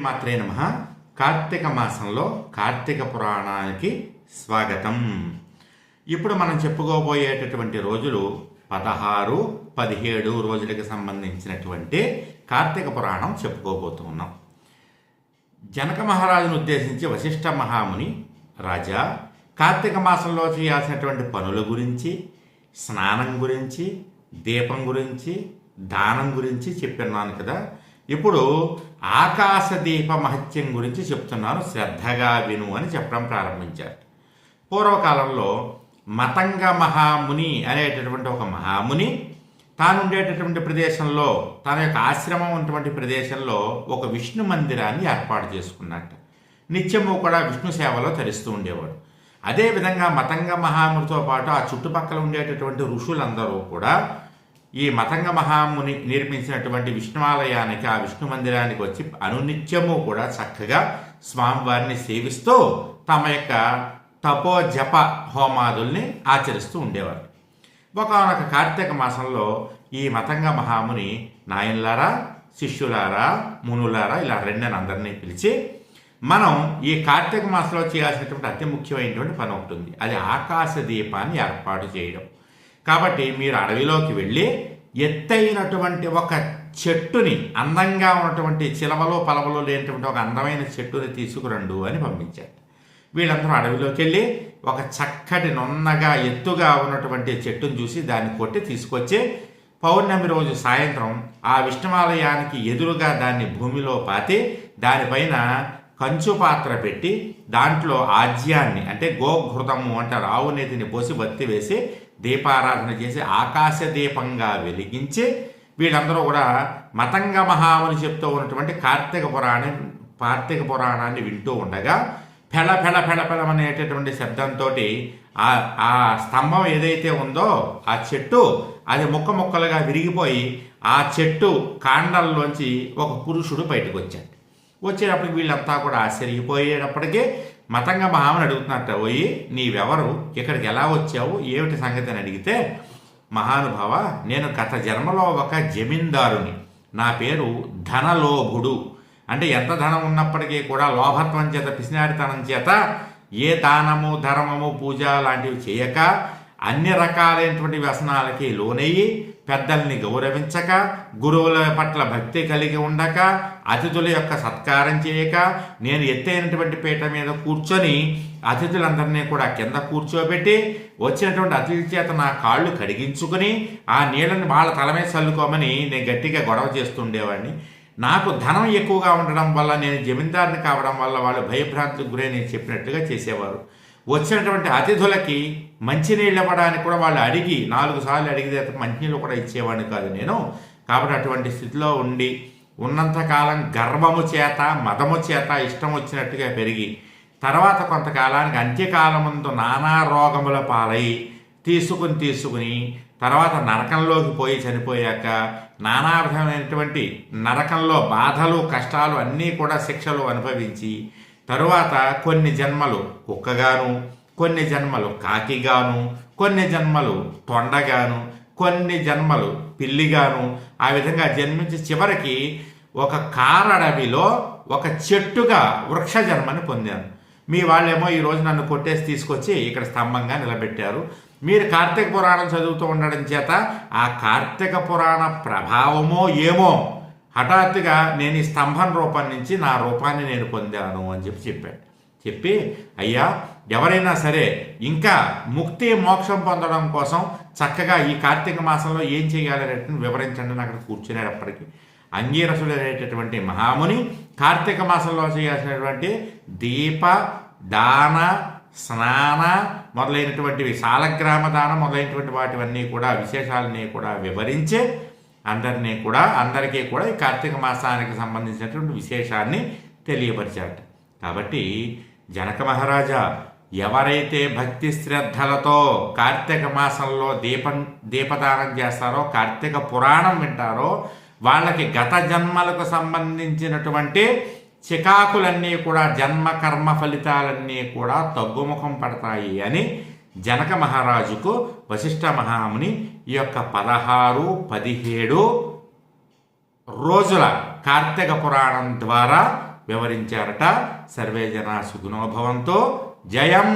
మాత్రే నమ. కార్తీక మాసంలో కార్తీక పురాణానికి స్వాగతం. ఇప్పుడు మనం చెప్పుకోబోయేటటువంటి రోజులు పదహారు పదిహేడు రోజులకు సంబంధించినటువంటి కార్తీక పురాణం చెప్పుకోబోతున్నాం జనక మహారాజును ఉద్దేశించి వశిష్ఠ మహాముని రాజా కార్తీక మాసంలో చేయాల్సినటువంటి పనుల గురించి స్నానం గురించి దీపం గురించి దానం గురించి చెప్పిన్నాను కదా. ఇప్పుడు ఆకాశ దీప మహత్యం గురించి చెప్తున్నాను శ్రద్ధగా విను అని చెప్పడం ప్రారంభించారు. పూర్వకాలంలో మతంగ మహాముని అనేటటువంటి ఒక మహాముని తాను ఉండేటటువంటి ప్రదేశంలో తన యొక్క ఆశ్రమం ఉన్నటువంటి ప్రదేశంలో ఒక విష్ణు మందిరాన్ని ఏర్పాటు చేసుకున్నట్ట. నిత్యము కూడా విష్ణు సేవలో తరిస్తూ ఉండేవాడు. అదేవిధంగా మతంగ మహామునితో పాటు ఆ చుట్టుపక్కల ఉండేటటువంటి ఋషులందరూ కూడా ఈ మతంగ మహాముని నిర్మించినటువంటి విష్ణువాలయానికి ఆ విష్ణు మందిరానికి వచ్చి అనునిత్యము కూడా చక్కగా స్వామివారిని సేవిస్తూ తమ యొక్క తపో జప హోమాదుల్ని ఆచరిస్తూ ఉండేవారు. ఒకనొక కార్తీక మాసంలో ఈ మతంగ మహాముని నాయన్లారా శిష్యులారా మునులారా ఇలా రెండని అందరినీ పిలిచి మనం ఈ కార్తీక మాసంలో చేయాల్సినటువంటి అతి ముఖ్యమైనటువంటి పని ఒకటి ఉంది. అది ఆకాశ దీపాన్ని ఏర్పాటు చేయడం. కాబట్టి మీరు అడవిలోకి వెళ్ళి ఎత్తైనటువంటి ఒక చెట్టుని అందంగా ఉన్నటువంటి చిలవలో పలవలో లేనటువంటి ఒక అందమైన చెట్టుని తీసుకురండు అని పంపించారు. వీళ్ళందరూ అడవిలోకి వెళ్ళి ఒక చక్కటి నున్నగా ఎత్తుగా ఉన్నటువంటి చెట్టును చూసి దాన్ని కొట్టి తీసుకొచ్చి పౌర్ణమి రోజు సాయంత్రం ఆ విష్ణువాలయానికి ఎదురుగా దాన్ని భూమిలో పాతి దానిపైన కంచు పాత్ర పెట్టి దాంట్లో ఆజ్యాన్ని అంటే గోఘృతము అంటారు ఆవు నేతిని పోసి బత్తి వేసి దీపారాధన చేసి ఆకాశ దీపంగా వెలిగించి వీళ్ళందరూ కూడా మతంగ మహాముని చెప్తూ ఉన్నటువంటి కార్తీక పురాణం కార్తీక పురాణాన్ని వింటూ ఉండగా ఫెళ ఫెళ ఫెళ ఫెళమనేటటువంటి శబ్దంతో ఆ ఆ స్తంభం ఏదైతే ఉందో ఆ చెట్టు అది ముక్క ముక్కలుగా విరిగిపోయి ఆ చెట్టు కాండంలోంచి ఒక పురుషుడు బయటకు వచ్చాడు. వచ్చేటప్పటికి వీళ్ళంతా కూడా ఆశ్చర్యపోయేటప్పటికీ మతంగా మహామని అడుగుతున్నట్ట పోయి నీవెవరు? ఇక్కడికి ఎలా వచ్చావు? ఏమిటి సంగతి? అని అడిగితే మహానుభావ నేను గత జన్మలో ఒక జమీందారుని. నా పేరు ధనలోభుడు. అంటే ఎంత ధనం ఉన్నప్పటికీ కూడా లోభత్వం చేత పిసినారితనం చేత ఏ దానము ధర్మము పూజ లాంటివి చేయక అన్ని రకాలైనటువంటి వ్యసనాలకి లోనయ్యి పెద్దల్ని గౌరవించక గురువుల పట్ల భక్తి కలిగి ఉండక అతిథుల యొక్క సత్కారం చేయక నేను ఎత్తైనటువంటి పీట మీద కూర్చొని అతిథులందరినీ కూడా కింద కూర్చోబెట్టి వచ్చినటువంటి అతిథి చేత నా కాళ్ళు కడిగించుకుని ఆ నీళ్ళని వాళ్ళ తల మీద చల్లుకోమని నేను గట్టిగా గొడవ చేస్తుండేవాడిని. నాకు ధనం ఎక్కువగా ఉండడం వల్ల నేను జమీందారుని కావడం వల్ల వాళ్ళు భయభ్రాంతికి గురై నేను చెప్పినట్టుగా చేసేవారు. వచ్చినటువంటి అతిథులకి మంచినీళ్ళు ఇవ్వడానికి కూడా వాళ్ళు అడిగి నాలుగు సార్లు అడిగితే మంచినీళ్ళు కూడా ఇచ్చేవాడిని కాదు నేను. కాబట్టి అటువంటి స్థితిలో ఉండి ఉన్నంతకాలం గర్వము చేత మదము చేత ఇష్టం వచ్చినట్టుగా పెరిగి తర్వాత కొంతకాలానికి అంత్యకాలముందు నానా రోగముల పాలై తీసుకుని తీసుకుని తర్వాత నరకంలోకి పోయి చనిపోయాక నానా విధమైనటువంటి నరకంలో బాధలు కష్టాలు అన్నీ కూడా శిక్షలు అనుభవించి తరువాత కొన్ని జన్మలు కుక్కగాను కొన్ని జన్మలు కాకిగాను కొన్ని జన్మలు తొండగాను కొన్ని జన్మలు పిల్లిగాను. ఆ విధంగా జన్మించి చివరికి ఒక కారడవిలో ఒక చెట్టుగా వృక్ష జన్మని పొందాను. మీ వాళ్ళేమో ఈరోజు నన్ను కొట్టేసి తీసుకొచ్చి ఇక్కడ స్తంభంగా నిలబెట్టారు. మీరు కార్తీక పురాణం చదువుతూ ఉండడం చేత ఆ కార్తీక పురాణ ప్రభావమో ఏమో హఠాత్తుగా నేను ఈ స్తంభం రూపం నుంచి నా రూపాన్ని నేను పొందాను అని చెప్పి చెప్పాడు. చెప్పి అయ్యా ఎవరైనా సరే ఇంకా ముక్తి మోక్షం పొందడం కోసం చక్కగా ఈ కార్తీక మాసంలో ఏం చేయాలనేటువంటి వివరించండి అక్కడ అక్కడ కూర్చునేటప్పటికి అంగీరసుడు అనేటటువంటి మహాముని కార్తీక మాసంలో చేయాల్సినటువంటి దీప దాన స్నాన మొదలైనటువంటివి సాలగ్రామ దానం మొదలైనటువంటి వాటివన్నీ కూడా విశేషాలన్నీ కూడా వివరించే అందరినీ కూడా అందరికీ కూడా ఈ కార్తీక మాసానికి సంబంధించినటువంటి విశేషాన్ని తెలియపరిచాట కాబట్టి జనక మహారాజా ఎవరైతే భక్తి శ్రద్ధలతో కార్తీక మాసంలో దీపం దీపదానం చేస్తారో కార్తీక పురాణం వింటారో వాళ్ళకి గత జన్మలకు సంబంధించినటువంటి చికాకులన్నీ కూడా జన్మ కర్మ ఫలితాలన్నీ కూడా తగ్గుముఖం పడతాయి అని జనక మహారాజుకు వశిష్ఠ మహాముని ఈ యొక్క పదహారు పదిహేడు రోజుల కార్తీక పురాణం ద్వారా వివరించారట. సర్వే జనా సుగుణోభవంతో జయం!